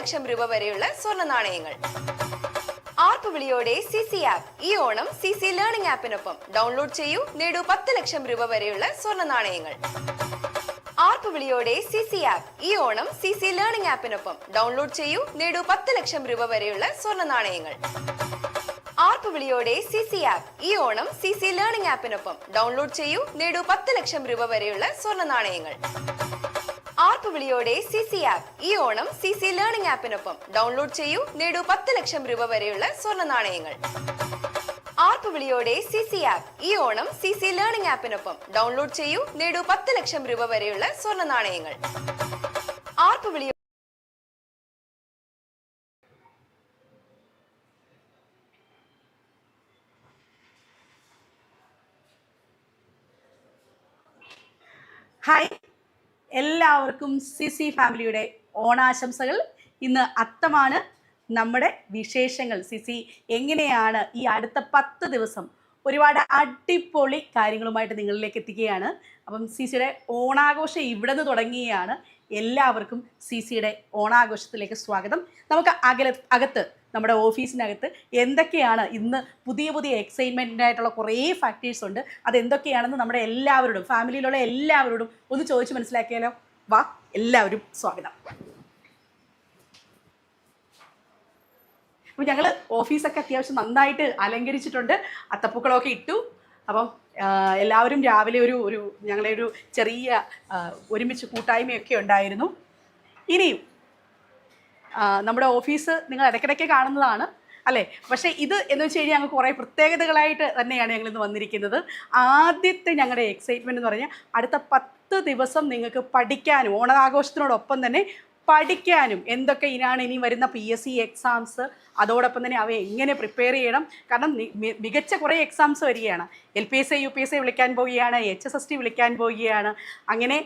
ലക്ഷം രൂപ വരെയുള്ള സ്വർണ നാണയങ്ങൾ. ആർപ്പ് വിളിയോടെ സി സി ആപ്പ് ഈ ഓണം സി സി ലേണിംഗ് ആപ്പിനൊപ്പം ഡൗൺലോഡ് ചെയ്യൂ. നേടൂ പത്ത് ലക്ഷം രൂപ വരെയുള്ള സ്വർണ നാണയങ്ങൾ. ആർപ്പ് വിളിയോടെ സി സി ആപ്പ് ഈ ഓണം സി സി ലേണിംഗ് ആപ്പിനൊപ്പം ഡൗൺലോഡ് ചെയ്യൂ. നേടൂ പത്ത് ലക്ഷം രൂപ വരെയുള്ള സ്വർണ നാണയങ്ങൾ. ആർപ്പ് വിളിയോടെ സി സി ആപ്പ് ഈ ഓണം സി സി ലേണിംഗ് ആപ്പിനൊപ്പം ഡൗൺലോഡ് ചെയ്യൂ. നേടൂ പത്ത് ലക്ഷം രൂപ വരെയുള്ള സ്വർണ നാണയങ്ങൾ. ആർപ്പ് വിളിയോടെ സി സി ആപ്പ് ഈ ഓണം സി സി ലേണിംഗ് ആപ്പിനൊപ്പം ഡൗൺലോഡ് ചെയ്യൂ. നേടൂ പത്ത് ലക്ഷം രൂപ വരെയുള്ള സ്വർണ നാണയങ്ങൾ. ആർപ്പുവിളിയോടെ സി സി ആപ്പ് ഈ ഓണം സി സി ലേണിംഗ് ആപ്പിനൊപ്പം ഡൗൺലോഡ് ചെയ്യൂ. നേടൂ പത്ത് ലക്ഷം രൂപ വരെയുള്ള സ്വർണ നാണയങ്ങൾ. ആർപ്പുവിളിയോ ഹായ് എല്ലാവർക്കും സി സി ഫാമിലിയുടെ ഓണാശംസകൾ. ഇന്ന് അത്തമാണ് നമ്മുടെ വിശേഷങ്ങൾ. സി സി എങ്ങനെയാണ് ഈ അടുത്ത പത്ത് ദിവസം ഒരുപാട് അടിപൊളി കാര്യങ്ങളുമായിട്ട് നിങ്ങളിലേക്ക് എത്തിക്കുകയാണ്. അപ്പം സി സിയുടെ ഓണാഘോഷം ഇവിടെ നിന്ന് തുടങ്ങുകയാണ് എല്ലാവർക്കും സി സിയുടെ ഓണാഘോഷത്തിലേക്ക് സ്വാഗതം. നമുക്ക് അകല അകത്ത് നമ്മുടെ ഓഫീസിനകത്ത് എന്തൊക്കെയാണ് ഇന്ന് പുതിയ പുതിയ എക്സൈറ്റ്മെന്റ് ആയിട്ടുള്ള കുറേ ഫാക്ടേഴ്സ് ഉണ്ട്. അത് എന്തൊക്കെയാണെന്ന് നമ്മുടെ എല്ലാവരോടും ഫാമിലിയിലുള്ള എല്ലാവരോടും ഒന്ന് ചോദിച്ച് മനസ്സിലാക്കിയാലോ? വാ എല്ലാവരും സ്വാഗതം. അപ്പോൾ ഞങ്ങൾ ഓഫീസൊക്കെ അത്യാവശ്യം നന്നായിട്ട് അലങ്കരിച്ചിട്ടുണ്ട്. അത്തപ്പൂക്കളൊക്കെ ഇട്ടു. അപ്പം എല്ലാവരും രാവിലെ ഒരു ഒരു ഞങ്ങളെ ഒരു ചെറിയ ഒരുമിച്ച് കൂട്ടായ്മയൊക്കെ ഉണ്ടായിരുന്നു. ഇനിയും നമ്മുടെ ഓഫീസ് നിങ്ങൾ ഇടയ്ക്കിടയ്ക്ക് കാണുന്നതാണ് അല്ലേ? പക്ഷേ ഇത് എന്ന് വെച്ച് കഴിഞ്ഞാൽ ഞങ്ങൾ കുറേ പ്രത്യേകതകളായിട്ട് തന്നെയാണ് ഞങ്ങൾ ഇന്ന് വന്നിരിക്കുന്നത്. ആദ്യത്തെ ഞങ്ങളുടെ എക്സൈറ്റ്മെന്റ് എന്ന് പറഞ്ഞാൽ അടുത്ത പത്ത് ദിവസം നിങ്ങൾക്ക് പഠിക്കാനും ഓണാഘോഷത്തിനോടൊപ്പം തന്നെ പഠിക്കാനും എന്തൊക്കെ ഇനാണ് ഇനി വരുന്ന പി എസ് സി എക്സാംസ് അതോടൊപ്പം തന്നെ അവയെ എങ്ങനെ പ്രിപ്പയർ ചെയ്യണം. കാരണം മികച്ച കുറേ എക്സാംസ് വരികയാണ്. L P S I U P S I വിളിക്കാൻ പോവുകയാണ് എച്ച് എസ് എസ് ടി വിളിക്കാൻ പോവുകയാണ്. അങ്ങനെ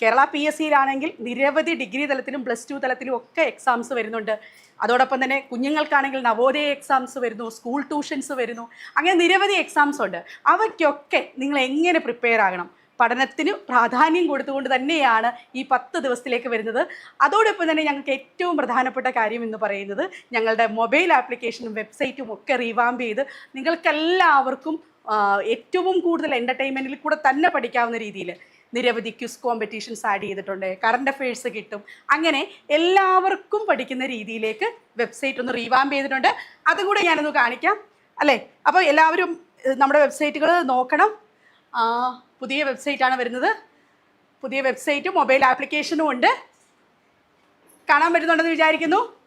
കേരള പി എസ് സിയിലാണെങ്കിൽ നിരവധി ഡിഗ്രി തലത്തിലും പ്ലസ് ടു തലത്തിലും ഒക്കെ എക്സാംസ് വരുന്നുണ്ട്. അതോടൊപ്പം തന്നെ കുഞ്ഞുങ്ങൾക്കാണെങ്കിൽ നവോദയ എക്സാംസ് വരുന്നു സ്കൂൾ ട്യൂഷൻസ് വരുന്നു. അങ്ങനെ നിരവധി എക്സാംസ് ഉണ്ട്. അവയ്ക്കൊക്കെ നിങ്ങൾ എങ്ങനെ പ്രിപ്പയർ ആകണം? പഠനത്തിന് പ്രാധാന്യം കൊടുത്തുകൊണ്ട് തന്നെയാണ് ഈ പത്ത് ദിവസത്തിലേക്ക് വരുന്നത്. അതോടൊപ്പം തന്നെ ഞങ്ങൾക്ക് ഏറ്റവും പ്രധാനപ്പെട്ട കാര്യം എന്ന് പറയുന്നത് ഞങ്ങളുടെ മൊബൈൽ ആപ്ലിക്കേഷനും വെബ്സൈറ്റും ഒക്കെ റീവാമ്പ് ചെയ്ത് നിങ്ങൾക്കെല്ലാവർക്കും ഏറ്റവും കൂടുതൽ എന്റർടൈൻമെന്റിൽ കൂടെ തന്നെ പഠിക്കാവുന്ന രീതിയിൽ നിരവധി ക്യുസ് കോമ്പറ്റീഷൻസ് ആഡ് ചെയ്തിട്ടുണ്ട്. കറണ്ട് അഫയേഴ്സ് കിട്ടും. അങ്ങനെ എല്ലാവർക്കും പഠിക്കുന്ന രീതിയിലേക്ക് വെബ്സൈറ്റ് ഒന്ന് റീവാമ്പ് ചെയ്തിട്ടുണ്ട്. അതും കൂടെ ഞാനൊന്ന് കാണിക്കാം. അല്ലേ? അപ്പോൾ എല്ലാവരും നമ്മുടെ വെബ്സൈറ്റുകൾ നോക്കണം. പുതിയ വെബ്സൈറ്റാണ് വരുന്നത്. പുതിയ വെബ്സൈറ്റും മൊബൈൽ ആപ്ലിക്കേഷനും ഉണ്ട്. കാണാൻ പറ്റുന്നുണ്ടെന്ന് വിചാരിക്കുന്നു.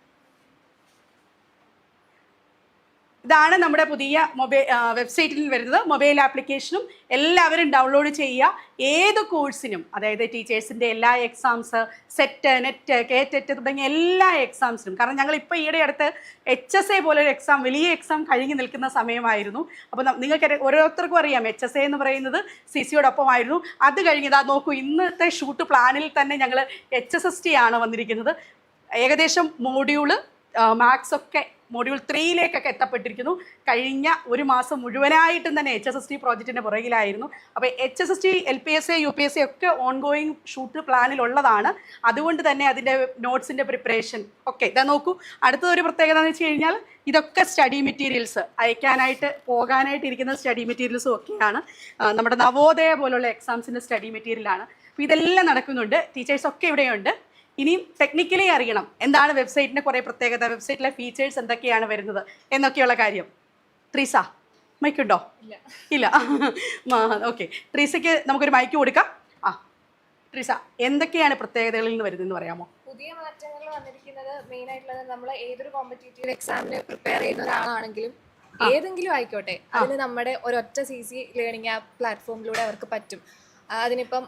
ഇതാണ് നമ്മുടെ പുതിയ മൊബൈൽ വെബ്സൈറ്റിൽ വരുന്നത്. മൊബൈൽ ആപ്ലിക്കേഷനും എല്ലാവരും ഡൗൺലോഡ് ചെയ്യുക. ഏത് കോഴ്സിനും അതായത് ടീച്ചേഴ്സിന്റെ എല്ലാ എക്സാംസ് സെറ്റ് നെറ്റ് കേറ്ററ്റ് തുടങ്ങിയ എല്ലാ എക്സാംസിനും കാരണം ഞങ്ങൾ ഇപ്പോൾ ഈയിടെ അടുത്ത് എച്ച് എസ് എ പോലൊരു എക്സാം വലിയ എക്സാം കഴിഞ്ഞ് നിൽക്കുന്ന സമയമായിരുന്നു. അപ്പോൾ നിങ്ങൾക്ക് ഓരോരുത്തർക്കും അറിയാം. എച്ച് എസ് എ എന്ന് പറയുന്നത് സി സിയോടൊപ്പമായിരുന്നു അത് കഴിഞ്ഞതാ നോക്കൂ ഇന്നത്തെ ഷൂട്ട് പ്ലാനിൽ തന്നെ ഞങ്ങൾ എച്ച് എസ് എസ് ടി ആണ് വന്നിരിക്കുന്നത്. ഏകദേശം മോഡ്യൂൾ മാത്സ് ഒക്കെ മൊഡ്യൂൾ ത്രീയിലേക്കൊക്കെ എത്തപ്പെട്ടിരിക്കുന്നു. കഴിഞ്ഞ ഒരു മാസം മുഴുവനായിട്ടും തന്നെ എച്ച് എസ് എസ് ടി പ്രോജക്റ്റിന്റെ പുറകിലായിരുന്നു. അപ്പോൾ H S S T L P S A U P S A ഒക്കെ ഓൺഗോയിങ് ഷൂട്ട് പ്ലാനിലുള്ളതാണ് അതുകൊണ്ട് തന്നെ അതിന്റെ നോട്ട്സിന്റെ പ്രിപ്പറേഷൻ ഒക്കെ ഇതാ നോക്കൂ. അടുത്തൊരു പ്രത്യേകത എന്ന് വെച്ച് കഴിഞ്ഞാൽ ഇതൊക്കെ സ്റ്റഡി മെറ്റീരിയൽസ് അയക്കാനായിട്ട് പോകാനായിട്ട് ഇരിക്കുന്ന സ്റ്റഡി മെറ്റീരിയൽസും ഒക്കെയാണ്. നമ്മുടെ നവോദയ പോലുള്ള എക്സാംസിന്റെ സ്റ്റഡി മെറ്റീരിയലാണ് അപ്പോൾ ഇതെല്ലാം നടക്കുന്നുണ്ട്. ടീച്ചേഴ്സൊക്കെ ഇവിടെയുണ്ട്. ഇനിയും ടെക്നിക്കലി അറിയണം. എന്താണ് വെബ്സൈറ്റിന്റെ കുറേ പ്രത്യേകത? വെബ്സൈറ്റിലെ ഫീച്ചേഴ്സ് എന്തൊക്കെയാണ് വരുന്നത്? എന്നൊക്കെയുള്ള കാര്യം. ട്രീസ മൈക്കുണ്ടോ ഇല്ല. ഓക്കെ ട്രീസയ്ക്ക് നമുക്കൊരു മൈക്ക് കൊടുക്കാം. ആ ത്രീസ എന്തൊക്കെയാണ് പ്രത്യേകതകളിൽ നിന്ന് വരുന്നതെന്ന് പറയാമോ? പുതിയ മാറ്റങ്ങൾ വന്നിരിക്കുന്നത് മെയിൻ ആയിട്ടുള്ളത് നമ്മൾ ഏതൊരു കോമ്പറ്റേറ്റീവ് എക്സാമിന് പ്രിപ്പയർ ചെയ്യുന്ന ഒരാളാണെങ്കിലും ഏതെങ്കിലും ആയിക്കോട്ടെ അതിന് നമ്മുടെ ഒരൊറ്റ സി സി ലേണിംഗ് ആപ്പ് പ്ലാറ്റ്ഫോമിലൂടെ അവർക്ക് പറ്റും. അതിനിപ്പം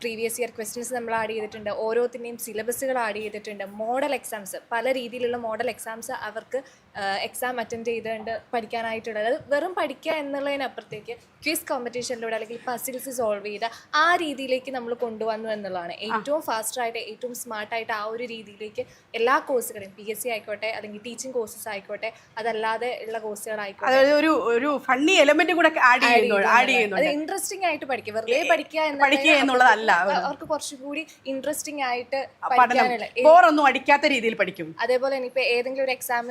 പ്രീവിയസ് ഇയർ ക്വസ്റ്റ്യൻസ് നമ്മൾ ആഡ് ചെയ്തിട്ടുണ്ട്. ഓരോത്തിന്റെയും സിലബസുകൾ ആഡ് ചെയ്തിട്ടുണ്ട്. മോഡൽ എക്സാംസ് പല രീതിയിലുള്ള മോഡൽ എക്സാംസ് അവർക്ക് എക്സാം അറ്റൻഡ് ചെയ്തുകൊണ്ട് പഠിക്കാനായിട്ടുള്ളത്. അത് വെറും പഠിക്കുക എന്നുള്ളതിനപ്പുറത്തേക്ക് ക്വിസ് കോമ്പറ്റീഷനിലൂടെ അല്ലെങ്കിൽ പസിൽസ് സോൾവ് ചെയ്ത് ആ രീതിയിലേക്ക് നമ്മൾ കൊണ്ടുവന്നു എന്നുള്ളതാണ്. ഏറ്റവും ഫാസ്റ്റായിട്ട് ഏറ്റവും സ്മാർട്ടായിട്ട് ആ ഒരു രീതിയിലേക്ക് എല്ലാ കോഴ്സുകളെയും പി എസ് സി ആയിക്കോട്ടെ അല്ലെങ്കിൽ ടീച്ചിങ് കോഴ്സസ് ആയിക്കോട്ടെ അതല്ലാതെ ഉള്ള കോഴ്സുകളായിക്കോട്ടെ അതായത് ഒരു ഒരു ഫണ്ണി എലമെന്റ് കൂടെ ആഡ് ആഡ് അത് ഇൻട്രസ്റ്റിംഗ് ആയിട്ട് പഠിക്കുക. വെറുതെ പഠിക്കുക പഠിക്കുക എന്നുള്ളതല്ല. അവർക്ക് കുറച്ചുകൂടി കുറച്ചും കൂടി ഇൻട്രസ്റ്റിംഗ് ആയിട്ട് പഠിക്കാനുള്ള ബോറൊന്നും അടിക്കാത്ത രീതിയിൽ പഠിക്കും. അതേപോലെ തന്നെ ഇപ്പൊ ഏതെങ്കിലും ഒരു എക്സാം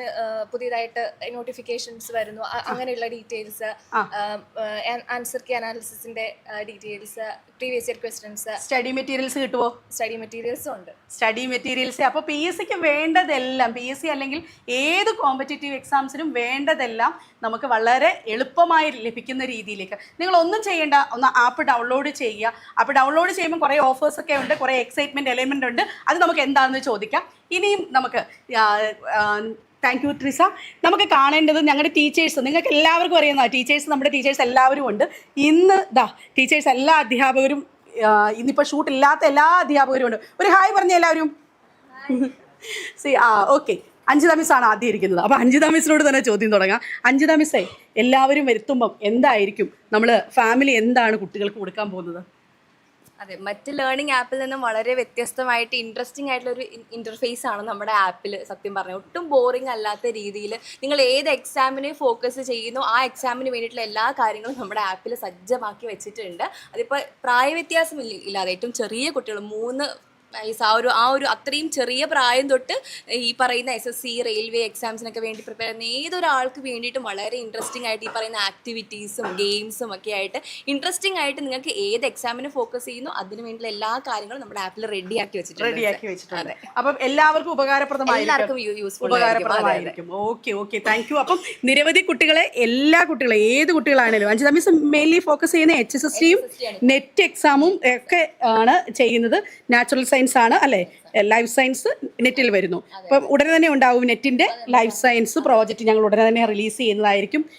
പുതിയതായിട്ട് നോട്ടിഫിക്കേഷൻസ് വരുന്നു. അങ്ങനെയുള്ള details answer key അനാലിസിന്റെ details previous year questions study materials കിട്ടുമോ സ്റ്റഡി മെറ്റീരിയൽസും ഉണ്ട്. സ്റ്റഡി മെറ്റീരിയൽസ് അപ്പോൾ പി എസ് സിക്ക് വേണ്ടതെല്ലാം പി എസ് സി അല്ലെങ്കിൽ ഏത് കോമ്പറ്റേറ്റീവ് എക്സാംസിനും വേണ്ടതെല്ലാം നമുക്ക് വളരെ എളുപ്പമായി ലഭിക്കുന്ന രീതിയിലേക്ക്. നിങ്ങൾ ഒന്നും ചെയ്യേണ്ട ഒന്ന് ആപ്പ് ഡൗൺലോഡ് ചെയ്യുക. ആപ്പ് ഡൗൺലോഡ് ചെയ്യുമ്പോൾ കുറേ ഓഫേഴ്സ് ഒക്കെ ഉണ്ട് കുറേ എക്സൈറ്റ്മെന്റ് എലമെന്റ് ഉണ്ട്. അത് നമുക്ക് എന്താണെന്ന് ചോദിക്കാം. ഇനിയും നമുക്ക് താങ്ക് യു ട്രിസ. നമുക്ക് കാണേണ്ടത് ഞങ്ങളുടെ ടീച്ചേഴ്സ് നിങ്ങൾക്ക് എല്ലാവർക്കും അറിയുന്ന ടീച്ചേഴ്സ് നമ്മുടെ ടീച്ചേഴ്സ് എല്ലാവരും ഉണ്ട്. ഇന്ന് ദാ ടീച്ചേഴ്സ് എല്ലാ അധ്യാപകരും ഇന്നിപ്പോൾ ഷൂട്ട് ഇല്ലാത്ത എല്ലാ അധ്യാപകരും ഉണ്ട്. ഒരു ഹായ് പറഞ്ഞ എല്ലാവരും. സി ആ ഓക്കെ അഞ്ജിത മിസ് ആണ് ആദ്യം ഇരിക്കുന്നത്. അപ്പോൾ അഞ്ജിത മിസ്സിനോട് തന്നെ ചോദ്യം തുടങ്ങാം. അഞ്ജിത മിസ്സേ എല്ലാവരും വരുത്തുമ്പം എന്തായിരിക്കും? നമ്മൾ ഫാമിലി എന്താണ് കുട്ടികൾക്ക് കൊടുക്കാൻ പോകുന്നത്? അതെ മറ്റ് ലേണിംഗ് ആപ്പിൽ നിന്നും വളരെ വ്യത്യസ്തമായിട്ട് ഇൻട്രസ്റ്റിംഗ് ആയിട്ടുള്ള ഒരു ഇന്റർഫേസ് ആണ് നമ്മുടെ ആപ്പിൽ സത്യം പറഞ്ഞാൽ ഒട്ടും ബോറിംഗ് അല്ലാത്ത രീതിയിൽ നിങ്ങൾ ഏത് എക്സാമിനെ ഫോക്കസ് ചെയ്യുന്നു ആ എക്സാമിന് വേണ്ടിയിട്ടുള്ള എല്ലാ കാര്യങ്ങളും നമ്മുടെ ആപ്പിൽ സജ്ജമാക്കി വെച്ചിട്ടുണ്ട്. അതിപ്പോൾ പ്രായവ്യത്യാസം ഇല്ലാതെ. ഏറ്റവും ചെറിയ കുട്ടികൾ മൂന്ന് വയസ്സ് ആ ഒരു ആ ഒരു അത്രയും ചെറിയ പ്രായം തൊട്ട് ഈ പറയുന്ന എസ് എസ് സി റെയിൽവേ എക്സാംസിനൊക്കെ വേണ്ടി പ്രിപ്പയർ ചെയ്യുന്ന ഏതൊരാൾക്ക് വേണ്ടിയിട്ടും വളരെ ഇൻട്രസ്റ്റിംഗ് ആയിട്ട് ഈ പറയുന്ന ആക്ടിവിറ്റീസും ഗെയിംസും ഒക്കെ ആയിട്ട് ഇൻട്രസ്റ്റിംഗ് ആയിട്ട് നിങ്ങൾക്ക് ഏത് എക്സാമിന് ഫോക്കസ് ചെയ്യുന്നു അതിന് വേണ്ടിയുള്ള എല്ലാ കാര്യങ്ങളും നമ്മുടെ ആപ്പിൽ റെഡിയാക്കി വെച്ചിട്ടുണ്ട്. റെഡിയാക്കി വെച്ചിട്ടുണ്ട്. അപ്പം എല്ലാവർക്കും ഉപകാരപ്രദമായി എല്ലാവർക്കും യൂസ്ഫുൾ ഉപകാരപ്രദമായിരിക്കും. ഓക്കെ ഓക്കെ താങ്ക് യു അപ്പം നിരവധി കുട്ടികളെ എല്ലാ കുട്ടികളെ ഏത് കുട്ടികളാണെങ്കിലും അഞ്ച് മിസ് മെയിൻലി ഫോക്കസ് ചെയ്യുന്ന എച്ച് എസ് എസ് ടിയും നെറ്റ് എക്സാമും ഒക്കെ ആണ് ചെയ്യുന്നത്. നാച്ചുറൽ സയൻസ് ആണ് അല്ലേ? ലൈഫ് സയൻസ് നെറ്റിൽ വരുന്നു. അപ്പം ഉടനെ തന്നെ ഉണ്ടാവും നെറ്റിന്റെ ലൈഫ് സയൻസ് പ്രോജക്റ്റ് ഞങ്ങൾ ഉടനെ തന്നെ റിലീസ് ചെയ്യുന്നതായിരിക്കും.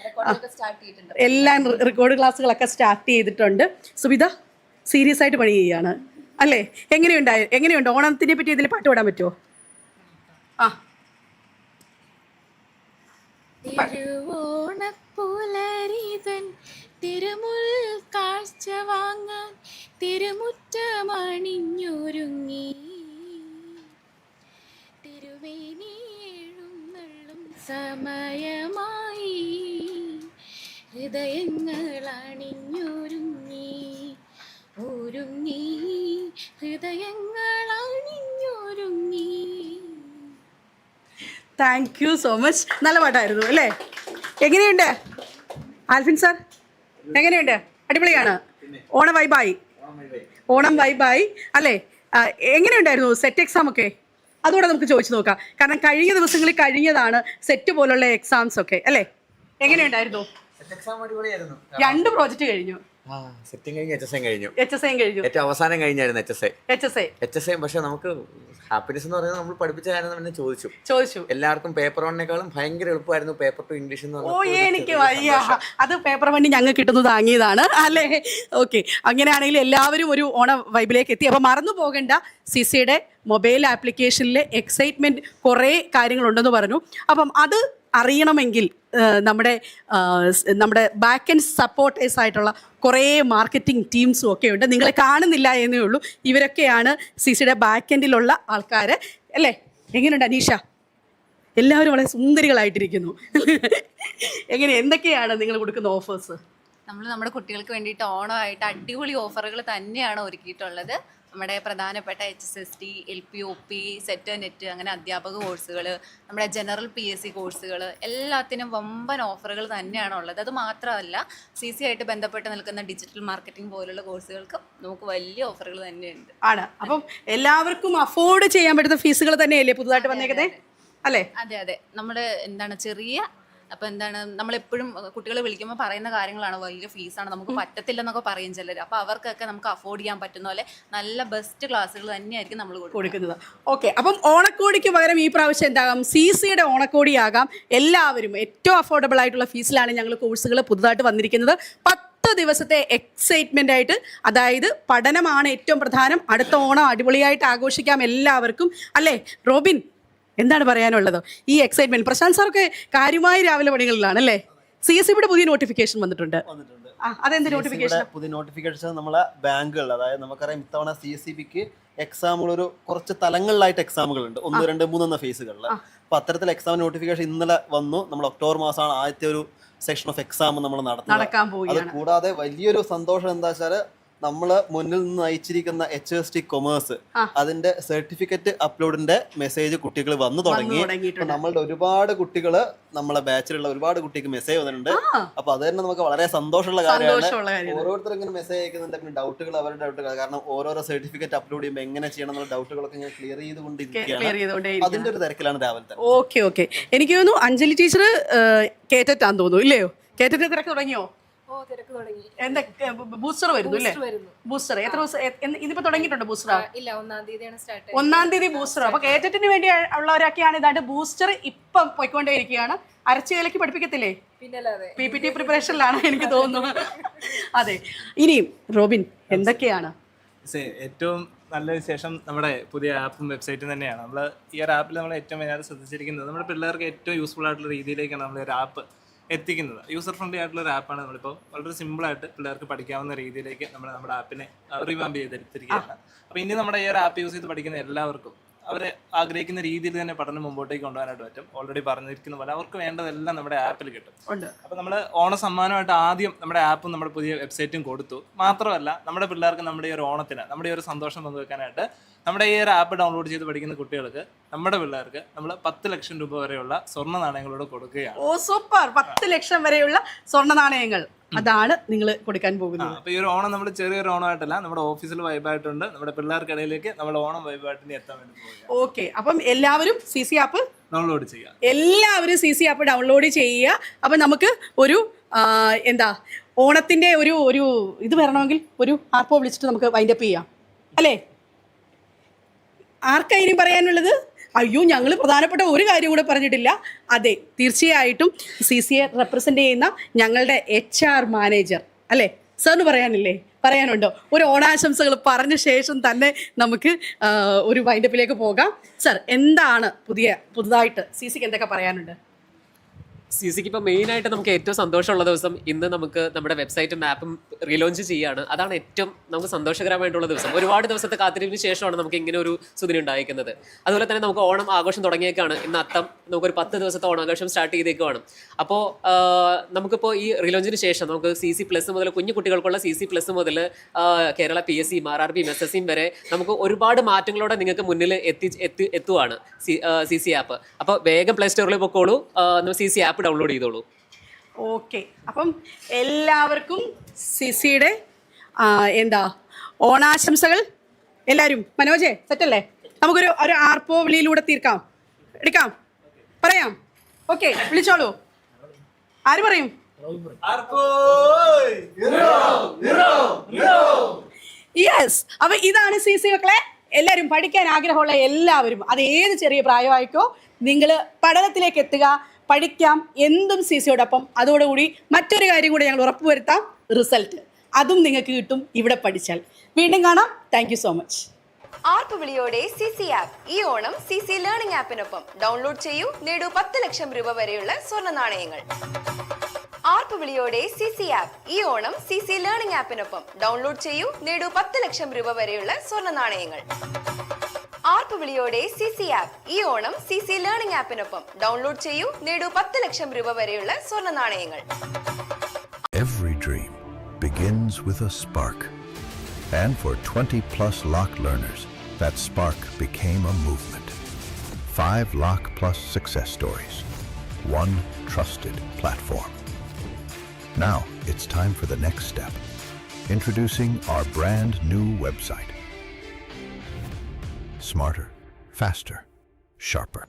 എല്ലാം റെക്കോർഡ് ക്ലാസ്സുകളൊക്കെ സ്റ്റാർട്ട് ചെയ്തിട്ടുണ്ട്. സുബിത സീരിയസ് ആയിട്ട് പണി ചെയ്യുകയാണ്. അല്ലേ? എങ്ങനെയുണ്ടായി എങ്ങനെയുണ്ട്? ഓണത്തിനെ പറ്റി ഇതിൽ പാട്ട് പാടാൻ പറ്റുമോ? ആ. തിരുമുൽ കാഴ്ച വാങ്ങാൻ തിരുമുറ്റമണിഞ്ഞൊരുങ്ങി. തിരുവേനി എഴുന്നള്ളും സമയമായി. ഹൃദയങ്ങൾ അണിഞ്ഞൊരുങ്ങി ഒരുങ്ങി. ഹൃദയങ്ങൾ അണിഞ്ഞൊരുങ്ങി താങ്ക് യു സോ മച്ച് നല്ല പാട്ടായിരുന്നു അല്ലേ? എങ്ങനെയുണ്ട്? ആൽഫിൻ സാർ എങ്ങനെയുണ്ട്? അടിപൊളിയാണ്. ഓണ വൈബായി ഓണം ബൈ ബൈ. അല്ലേ? എങ്ങനെയുണ്ടായിരുന്നു സെറ്റ് എക്സാം ഒക്കെ? അതുകൂടെ നമുക്ക് ചോദിച്ചു നോക്കാം. കാരണം കഴിഞ്ഞ ദിവസങ്ങളിൽ കഴിഞ്ഞതാണ് സെറ്റ് പോലുള്ള എക്സാംസ് ഒക്കെ. അല്ലേ? എങ്ങനെയുണ്ടായിരുന്നു? രണ്ട് പ്രോജക്റ്റ് കഴിഞ്ഞു. സെറ്റിംഗ് കഴിഞ്ഞ് എച്ച് എസ് എം കഴിഞ്ഞു. എച്ച് എസ് എം കഴിഞ്ഞു. ഏറ്റവും അവസാനം കഴിഞ്ഞായിരുന്നു H S A H S A H S M പക്ഷെ നമുക്ക് ഹാപ്പിനെസ് എന്ന് പറയുന്നത് നമ്മൾ പഠിപ്പിച്ച കാര്യം തന്നെ ചോദിച്ചു. ചോദിച്ചു. എല്ലാവർക്കും പേപ്പർ വണ്ണേക്കാളും ഭയങ്കര എളുപ്പമായിരുന്നു പേപ്പർ ടു ഇംഗ്ലീഷ് എന്ന് ഓ എനിക്ക് വയ്യ. അത് പേപ്പർ വണ്ണി ഞങ്ങൾ കിട്ടുന്നത് താങ്ങിയതാണ് അല്ലേ? ഓക്കെ അങ്ങനെയാണെങ്കിൽ എല്ലാവരും ഒരു ഓണ വൈബിലേക്ക് എത്തി. അപ്പം മറന്നു പോകേണ്ട സിസിയുടെ മൊബൈൽ ആപ്ലിക്കേഷനിലെ എക്സൈറ്റ്മെന്റ് കുറേ കാര്യങ്ങളുണ്ടെന്ന് പറഞ്ഞു. അപ്പം അത് അറിയണമെങ്കിൽ നമ്മുടെ നമ്മുടെ ബാക്ക് ആൻഡ് സപ്പോർട്ടേഴ്സ് ആയിട്ടുള്ള കുറേ മാർക്കറ്റിംഗ് ടീംസും ഒക്കെ ഉണ്ട്. നിങ്ങളെ കാണുന്നില്ല എന്നേ ഉള്ളൂ. ഇവരൊക്കെയാണ് സി സിയുടെ ബാക്ക് എൻഡിലുള്ള ആൾക്കാർ അല്ലേ? എങ്ങനെയുണ്ട് അനീഷ? എല്ലാവരും വളരെ സുന്ദരികളായിട്ടിരിക്കുന്നു. എങ്ങനെ എന്തൊക്കെയാണ് നിങ്ങൾ കൊടുക്കുന്ന ഓഫേഴ്സ് നമ്മൾ നമ്മുടെ കുട്ടികൾക്ക് വേണ്ടിയിട്ട് ഓണമായിട്ട് അടിപൊളി ഓഫറുകൾ തന്നെയാണ് ഒരുക്കിയിട്ടുള്ളത്. നമ്മുടെ പ്രധാനപ്പെട്ട H S S T L P O P SET NET അങ്ങനെ അധ്യാപക കോഴ്സുകൾ നമ്മുടെ ജനറൽ പി എസ് സി കോഴ്സുകൾ എല്ലാത്തിനും വമ്പൻ ഓഫറുകൾ തന്നെയാണ് ഉള്ളത്. അത് മാത്രമല്ല സി സി ആയിട്ട് ബന്ധപ്പെട്ട് നിൽക്കുന്ന ഡിജിറ്റൽ മാർക്കറ്റിംഗ് പോലുള്ള കോഴ്സുകൾക്ക് നമുക്ക് വലിയ ഓഫറുകൾ തന്നെയുണ്ട്. ആണ്. അപ്പം എല്ലാവർക്കും അഫോർഡ് ചെയ്യാൻ പറ്റുന്ന ഫീസുകൾ തന്നെയല്ലേ പുതുതായിട്ട് വന്നേക്കുന്നത് അല്ലേ? അതെ അതെ. നമ്മുടെ എന്താണ് ചെറിയ അപ്പം എന്താണ് നമ്മളെപ്പോഴും കുട്ടികളെ വിളിക്കുമ്പോൾ പറയുന്ന കാര്യങ്ങളാണ് വലിയ ഫീസാണ് നമുക്ക് പറ്റത്തില്ലെന്നൊക്കെ പറയും ചിലർ അപ്പൊ അവർക്കൊക്കെ നമുക്ക് അഫോർഡ് ചെയ്യാൻ പറ്റുന്ന പോലെ നല്ല ബെസ്റ്റ് ക്ലാസ്സുകൾ തന്നെയായിരിക്കും നമ്മൾ കൊടുക്കുന്നത്. ഓക്കെ അപ്പം ഓണക്കോടിക്ക് പകരം ഈ പ്രാവശ്യം എന്താകാം? സി സിയുടെ ഓണക്കോടിയാകാം. എല്ലാവരും ഏറ്റവും അഫോർഡബിൾ ആയിട്ടുള്ള ഫീസിലാണ് ഞങ്ങൾ കോഴ്സുകൾ പുതുതായിട്ട് വന്നിരിക്കുന്നത്. പത്ത് ദിവസത്തെ എക്സൈറ്റ്മെന്റ് ആയിട്ട് അതായത് പഠനമാണ് ഏറ്റവും പ്രധാനം. അടുത്ത ഓണം അടിപൊളിയായിട്ട് ആഘോഷിക്കാം എല്ലാവർക്കും. അല്ലേ? റോബിൻ എന്താണ് പറയാനുള്ളത്? ഈ എക്സൈറ്റ്മെന്റ് പ്രശാന്ത് സാറൊക്കെ കാര്യമായ രാവിലെ പണികളിലാണ് അല്ലേ സി എസ് സിയുടെ പുതിയ നോട്ടിഫിക്കേഷൻ വന്നിട്ടുണ്ട്. അതെന്ത് നോട്ടിഫിക്കേഷൻ പുതിയ നോട്ടിഫിക്കേഷൻ നമ്മളെ ബാങ്കുകൾ അതായത് നമുക്കറിയാം ഇത്തവണ സി എസ് സി ബിക്ക് എക്സാമുകൾ ഒരു കുറച്ച് തലങ്ങളിലായിട്ട് എക്സാമുകൾ ഉണ്ട്. ഒന്ന് രണ്ട് മൂന്ന് എന്ന ഫേസുകളിൽ അപ്പൊ അത്തരത്തിൽ എക്സാം നോട്ടിഫിക്കേഷൻ ഇന്നലെ വന്നു. നമ്മൾ ഒക്ടോബർ മാസമാണ് ആദ്യത്തെ ഒരു സെക്ഷൻ ഓഫ് എക്സാം നമ്മൾ നടത്തുന്നത്. അത് കൂടാതെ വലിയൊരു സന്തോഷം എന്താ വെച്ചാൽ നമ്മൾ മുന്നിൽ നിന്ന് നയിച്ചിരിക്കുന്ന എച്ച് എസ് ടി കൊമേഴ്സ് അതിന്റെ സർട്ടിഫിക്കറ്റ് അപ്ലോഡിന്റെ മെസ്സേജ് കുട്ടികൾ വന്നു തുടങ്ങി. നമ്മളുടെ ഒരുപാട് കുട്ടികൾ നമ്മളെ ബാച്ചിലുള്ള ഒരുപാട് കുട്ടിക്ക് മെസ്സേജ് വന്നിട്ടുണ്ട്. അപ്പൊ അത് തന്നെ നമുക്ക് വളരെ സന്തോഷമുള്ള കാര്യമാണ്. ഓരോരുത്തർ ഇങ്ങനെ മെസ്സേജ് അയക്കുന്നുണ്ട്. പിന്നെ ഡൗട്ടുകൾ അവരുടെ ഡൗട്ടുകൾ കാരണം ഓരോരോ സർട്ടിഫിക്കറ്റ് അപ്ലോഡ് ചെയ്യുമ്പോൾ എങ്ങനെ ചെയ്യണം എന്നുള്ള ഡൗട്ടുകളൊക്കെ ഞാൻ ക്ലിയർ ചെയ്തുകൊണ്ടിരിക്കുകയാണ്. അതിന്റെ ഒരു തിരക്കിലാണ് രാവിലത്തെ. Okay okay. എനിക്ക് തോന്നുന്നു അഞ്ജലി ടീച്ചർ കേറ്ററ്റാന്ന് തോന്നുന്നു. ഇല്ലയോ? കേറ്ററ്റ് തിരക്ക് തുടങ്ങിയോ? തിരക്ക് തുടങ്ങി. എന്താ ബൂസ്റ്റർ വരുന്നു അല്ലേ? ബൂസ്റ്റർ എത്ര ദിവസം ഇതിപ്പോ തുടങ്ങിയിട്ടുണ്ട് ബൂസ്റ്റർ? ഇല്ല ഒന്നാം തീയതിയാണ് സ്റ്റാർട്ട് ഒന്നാം തീയതി ബൂസ്റ്റർ. അപ്പൊ കേറ്ററ്റിന് വേണ്ടി ഉള്ളവരൊക്കെയാണ് ഇതാണ്ട് ബൂസ്റ്റർ ഇപ്പം പോയിക്കൊണ്ടേയിരിക്കുകയാണ്. അരച്ചു കലക്കി പഠിപ്പിക്കത്തില്ലേ പി പി ടി പ്രിപ്പറേഷനിലാണ് എനിക്ക് തോന്നുന്നത്. അതെ. ഇനിയും റോബിൻ എന്തൊക്കെയാണ്? സേ, ഏറ്റവും നല്ല വിശേഷം നമ്മുടെ പുതിയ ആപ്പും വെബ്സൈറ്റും തന്നെയാണ്. നമ്മൾ ഈ ഒരു ആപ്പിൽ നമ്മൾ ഏറ്റവും മെയിനായിട്ട് ശ്രദ്ധിച്ചിരിക്കുന്നത് നമ്മുടെ പിള്ളേർക്ക് ഏറ്റവും യൂസ്ഫുൾ ആയിട്ടുള്ള രീതിയിലേക്കാണ് നമ്മൾ ഒരു ആപ്പ് എത്തിക്കുന്നത്. യൂസർ ഫ്രണ്ട്ലി ആയിട്ടുള്ള ഒരു ആപ്പാണ് നമ്മളിപ്പോൾ വളരെ സിമ്പിളായിട്ട് പിള്ളേർക്ക് പഠിക്കാവുന്ന രീതിയിലേക്ക് നമ്മൾ നമ്മുടെ ആപ്പിനെ റിവാമ്പ് ചെയ്തെടുത്തിരിക്കുകയാണ്. അപ്പോൾ ഇനി നമ്മുടെ ഈ ഒരു ആപ്പ് യൂസ് ചെയ്ത് പഠിക്കുന്ന എല്ലാവർക്കും അവരെ ആഗ്രഹിക്കുന്ന രീതിയിൽ തന്നെ പഠനം മുമ്പോട്ടേക്ക് കൊണ്ടുപോകാനായിട്ട് പറ്റും. ഓൾറെഡി പറഞ്ഞിരിക്കുന്ന പോലെ അവർക്ക് വേണ്ടതെല്ലാം നമ്മുടെ ആപ്പിൽ കിട്ടും. അപ്പോൾ നമ്മൾ ഓണ സമ്മാനമായിട്ട് ആദ്യം നമ്മുടെ ആപ്പും നമ്മുടെ പുതിയ വെബ്സൈറ്റും കൊടുത്തു. മാത്രമല്ല നമ്മുടെ പിള്ളേർക്ക് നമ്മുടെ ഈ ഒരു ഓണത്തിന് നമ്മുടെ ഈ ഒരു സന്തോഷം പങ്കുവെക്കാനായിട്ട് നമ്മുടെ ഈ ഒരു ആപ്പ് ഡൗൺലോഡ് ചെയ്ത് പഠിക്കുന്ന കുട്ടികൾക്ക് നമ്മുടെ പിള്ളേർക്ക് നമ്മൾ പത്ത് ലക്ഷം രൂപ വരെയുള്ള സ്വർണ നാണയങ്ങളോട് കൊടുക്കുകയാണ്. ഓ സൂപ്പർ പത്ത് ലക്ഷം വരെയുള്ള സ്വർണ നാണയങ്ങൾ അതാണ് നിങ്ങൾ കൊടുക്കാൻ പോകുന്നത്. അപ്പൊ ഈ ഒരു ഓണം നമ്മൾ ചെറിയൊരു ഓണമായിട്ടല്ല നമ്മുടെ ഓഫീസിൽ വൈബായിട്ടുണ്ട് നമ്മുടെ പിള്ളേർക്കിടയിലേക്ക് നമ്മൾ ഓണം വൈബായിട്ട് എത്താൻ വേണ്ടി ഓക്കെ അപ്പം എല്ലാവരും സി സി ആപ്പ് ഡൗൺലോഡ് ചെയ്യുക എല്ലാവരും സി സി ആപ്പ് ഡൗൺലോഡ് ചെയ്യുക. അപ്പം നമുക്ക് ഒരു എന്താ ഓണത്തിന്റെ ഒരു ഒരു ഇത് വരണമെങ്കിൽ ഒരു ആർപ്പോ വിളിച്ചിട്ട് നമുക്ക് വൈൻഡപ്പ് ചെയ്യാം. അല്ലേ? ആർക്കായാലും പറയാനുള്ളത്? അയ്യോ ഞങ്ങൾ പ്രധാനപ്പെട്ട ഒരു കാര്യം കൂടെ പറഞ്ഞിട്ടില്ല. അതെ തീർച്ചയായിട്ടും സി സി എ റെപ്രസെന്റ് ചെയ്യുന്ന ഞങ്ങളുടെ എച്ച് ആർ മാനേജർ അല്ലേ? സാറിന് പറയാനില്ലേ? പറയാനുണ്ടോ? ഒരു ഓണാശംസകൾ പറഞ്ഞ ശേഷം തന്നെ നമുക്ക് ഒരു വൈൻഡപ്പിലേക്ക് പോകാം. സർ എന്താണ് പുതിയ പുതുതായിട്ട് സി സിക്ക് എന്തൊക്കെ പറയാനുണ്ട്? സി സിക്ക് ഇപ്പോൾ മെയിനായിട്ട് നമുക്ക് ഏറ്റവും സന്തോഷമുള്ള ദിവസം ഇന്ന് നമുക്ക് നമ്മുടെ വെബ്സൈറ്റും ആപ്പും റീലോഞ്ച് ചെയ്യുകയാണ് അതാണ് ഏറ്റവും നമുക്ക് സന്തോഷകരമായിട്ടുള്ള ദിവസം. ഒരുപാട് ദിവസത്തെ കാത്തിരിപ്പിന് ശേഷമാണ് നമുക്ക് ഇങ്ങനെ ഒരു സുദിനം ഉണ്ടായിരിക്കുന്നത്. അതുപോലെ തന്നെ നമുക്ക് ഓണം ആഘോഷം തുടങ്ങിയേക്കാണ്. ഇന്ന് അത്തം നമുക്കൊരു പത്ത് ദിവസത്തെ ഓണാഘോഷം സ്റ്റാർട്ട് ചെയ്തേക്കുവാണ്. അപ്പോൾ നമുക്കിപ്പോൾ ഈ റീലോഞ്ചിന് ശേഷം നമുക്ക് സി സി പ്ലസ് മുതൽ കുഞ്ഞു കുട്ടികൾക്കുള്ള സി സി പ്ലസ് മുതൽ കേരള പി എസ് സിയും ആർ ആർ ബിയും എസ് എസ് സിയും വരെ നമുക്ക് ഒരുപാട് മാറ്റങ്ങളോടെ നിങ്ങൾക്ക് മുന്നിൽ എത്തി എത്തി എത്തുവാണ് സി സി ആപ്പ് അപ്പോൾ വേഗം പ്ലേ സ്റ്റോറിൽ പൊക്കോളൂ. സി സി ആപ്പ് ഡൗൺലോഡ് ചെയ്തോളൂ. ഓക്കെ. അപ്പം എല്ലാവർക്കും സിസിയുടെ എന്താ ഓണാശംസകൾ. എല്ലാവരും മനോജേ സെറ്റല്ലേ? നമുക്കൊരു ഒരു ആർപ്പോ വിളിയിലൂടെ തീർക്കാം. എടുക്കാം. പറയാം. ഓക്കെ വിളിച്ചോളൂ. ആര് പറയും? യെസ് അപ്പൊ ഇതാണ് സി സി മക്കളെ. എല്ലാവരും പഠിക്കാൻ ആഗ്രഹമുള്ള എല്ലാവരും. അത് ഏത് ചെറിയ പ്രായമായിക്കോ നിങ്ങൾ പഠനത്തിലേക്ക് എത്തുക പഠിക്കാം എന്തും സി സിയോടൊപ്പം അതോടുകൂടി മറ്റൊരു കാര്യം കൂടി ഞങ്ങൾ ഉറപ്പുവരുത്താം റിസൾട്ട്. അതും നിങ്ങൾക്ക് കിട്ടും ഇവിടെ പഠിച്ചാൽ. വീണ്ടും കാണാം. Thank so much. ആർപ്പ് വിളിയോടെ സി സി ആപ്പ് ഈ ഓണം സി സി ലേണിംഗ് ആപ്പിനൊപ്പം ഡൗൺലോഡ് ചെയ്യൂ. നേടൂ പത്ത് ലക്ഷം രൂപ വരെയുള്ള സ്വർണ നാണയങ്ങൾ ആർപ്പ് വിളിയോടെ സി സി ആപ്പ് ഈ ഓണം സി സി ലേണിംഗ് ആപ്പിനൊപ്പം ഡൗൺലോഡ് ചെയ്യൂ. നേടൂ പത്ത് ലക്ഷം രൂപ വരെയുള്ള സ്വർണ നാണയങ്ങൾ ആർപ്പ് വിളിയോടെ സി സി ആപ്പ് ഈ ഓണം സി സി ലേണിംഗ് ആപ്പിനൊപ്പം ഡൗൺലോഡ് ചെയ്യൂ നേടൂ പത്ത് ലക്ഷം രൂപ വരെയുള്ള സ്വർണ്ണ നാണയങ്ങൾ Every dream begins with a spark. And for 20 plus Lock learners, that spark became a movement. Five Lock Plus success stories. One trusted platform. Now it's time for the next step. Introducing our brand new website. Smarter, faster, sharper.